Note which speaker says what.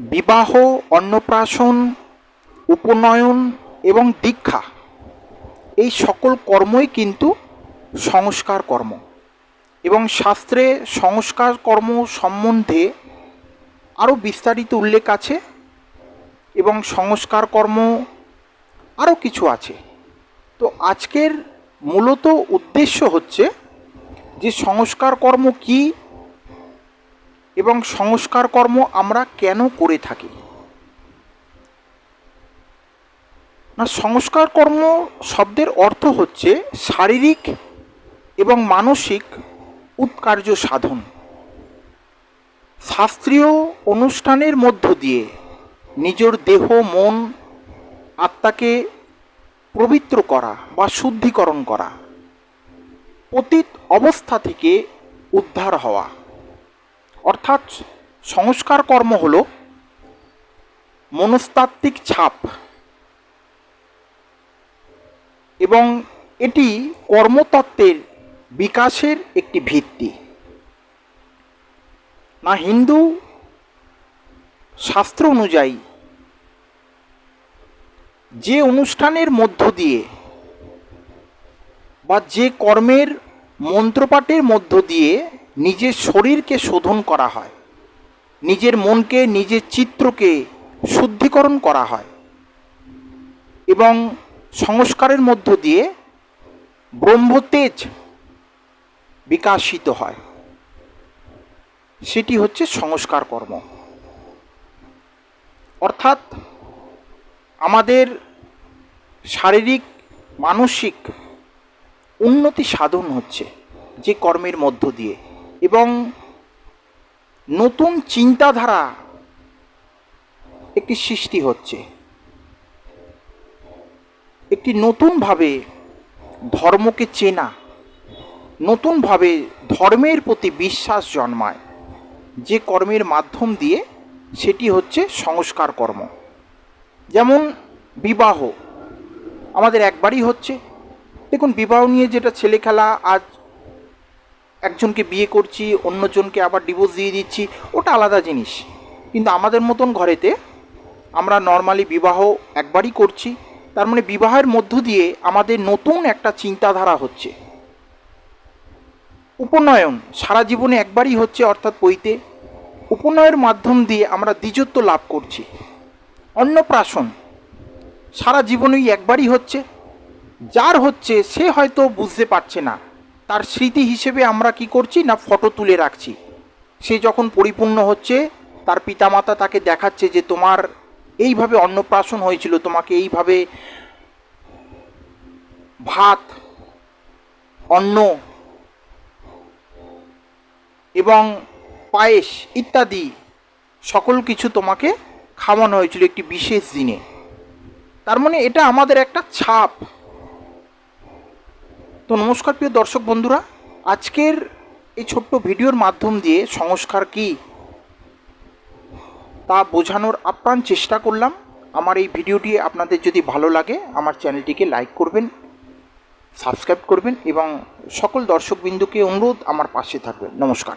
Speaker 1: বিবাহ, অন্নপ্রাশন, উপনয়ন এবং দীক্ষা। এই সকল কর্মই কিন্তু সংস্কার কর্ম। এবং শাস্ত্রে সংস্কার কর্ম সম্বন্ধে আরও বিস্তারিত উল্লেখ আছে এবং সংস্কার কর্ম আরও কিছু আছে। তো আজকের মূলত উদ্দেশ্য হচ্ছে যে সংস্কার কর্ম কী এবং সংস্কার কর্ম আমরা কেন করে থাকি? না, সংস্কার কর্ম শব্দের অর্থ হচ্ছে শারীরিক এবং মানসিক উৎকার্য সাধন। শাস্ত্রীয় অনুষ্ঠানের মধ্য দিয়ে নিজের দেহ, মন, আত্মাকে পবিত্র করা বা শুদ্ধিকরণ করা অতীত অবস্থা থেকে উদ্ধার হওয়া। অর্থাৎ সংস্কার কর্ম হল মনস্তাত্ত্বিক ছাপ। এবং এটি কর্মতত্ত্বের বিকাশের একটি ভিত্তি। না হিন্দু শাস্ত্র অনুযায়ী যে অনুষ্ঠানের মধ্য দিয়ে বা যে কর্মের মন্ত্রপাঠের মধ্য দিয়ে নিজের শরীরকে শোধন করা হয়। নিজের মনকে, নিজের চিত্রকে শুদ্ধিকরণ করা হয় এবং সংস্কারের মধ্য দিয়ে ব্রহ্মতেজ বিকাশিত হয়। সেটি হচ্ছে সংস্কার কর্ম। অর্থাৎ আমাদের শারীরিক, মানসিক উন্নতি সাধন হচ্ছে যে কর্মের মধ্য দিয়ে। এবং নতুন চিন্তাধারা একটি সৃষ্টি হচ্ছে। একটি নতুনভাবে ধর্মকে চেনা, নতুনভাবে ধর্মের প্রতি বিশ্বাস জন্মায়। যে কর্মের মাধ্যম দিয়ে সেটি হচ্ছে সংস্কার কর্ম। যেমন বিবাহ, আমাদের একবারই হচ্ছে। দেখুন, বিবাহ নিয়ে যেটা ছেলে খেলা আজ একজনকে বিয়ে করছি, অন্যজনকে আবার ডিভোর্স দিয়ে দিচ্ছি, ওটা আলাদা জিনিস। কিন্তু আমাদের মতন ঘরেতে আমরা নর্মালি বিবাহ একবারই করছি। তার মানে বিবাহের মধ্য দিয়ে আমাদের নতুন একটা চিন্তাধারা হচ্ছে। উপনয়ন সারা জীবনে একবারই হচ্ছে অর্থাৎ বইতে। উপনয়ের মাধ্যম দিয়ে আমরা দ্বিজত্ব লাভ করছি। অন্নপ্রাশন সারা জীবনেই একবারই হচ্ছে। যার হচ্ছে সে হয়তো বুঝতে পারছে না। তার স্মৃতি হিসেবে আমরা কি করছি না ফটো তুলে রাখছি? সে যখন পরিপূর্ণ হচ্ছে, তার পিতামাতা তাকে দেখাচ্ছে যে তোমার এইভাবে অন্নপ্রাশন হয়েছিল, তোমাকে এইভাবে ভাত, অন্ন এবং পায়েস ইত্যাদি সকল কিছু তোমাকে খাওয়ানো হয়েছিল একটি বিশেষ দিনে। তার মানে এটা আমাদের একটা ছাপ। তো নমস্কার প্রিয় দর্শক বন্ধুরা, আজকের এই ছোট্ট ভিডিওর মাধ্যম দিয়ে সংস্কার কি তা বোঝানোর আপ্রাণ চেষ্টা করলাম। আমার এই ভিডিওটি আপনাদের যদি ভালো লাগে, আমার চ্যানেলটিকে লাইক করবেন, সাবস্ক্রাইব করবেন এবং সকল দর্শকবিন্দুকে অনুরোধ আমার পাশে থাকবেন। নমস্কার।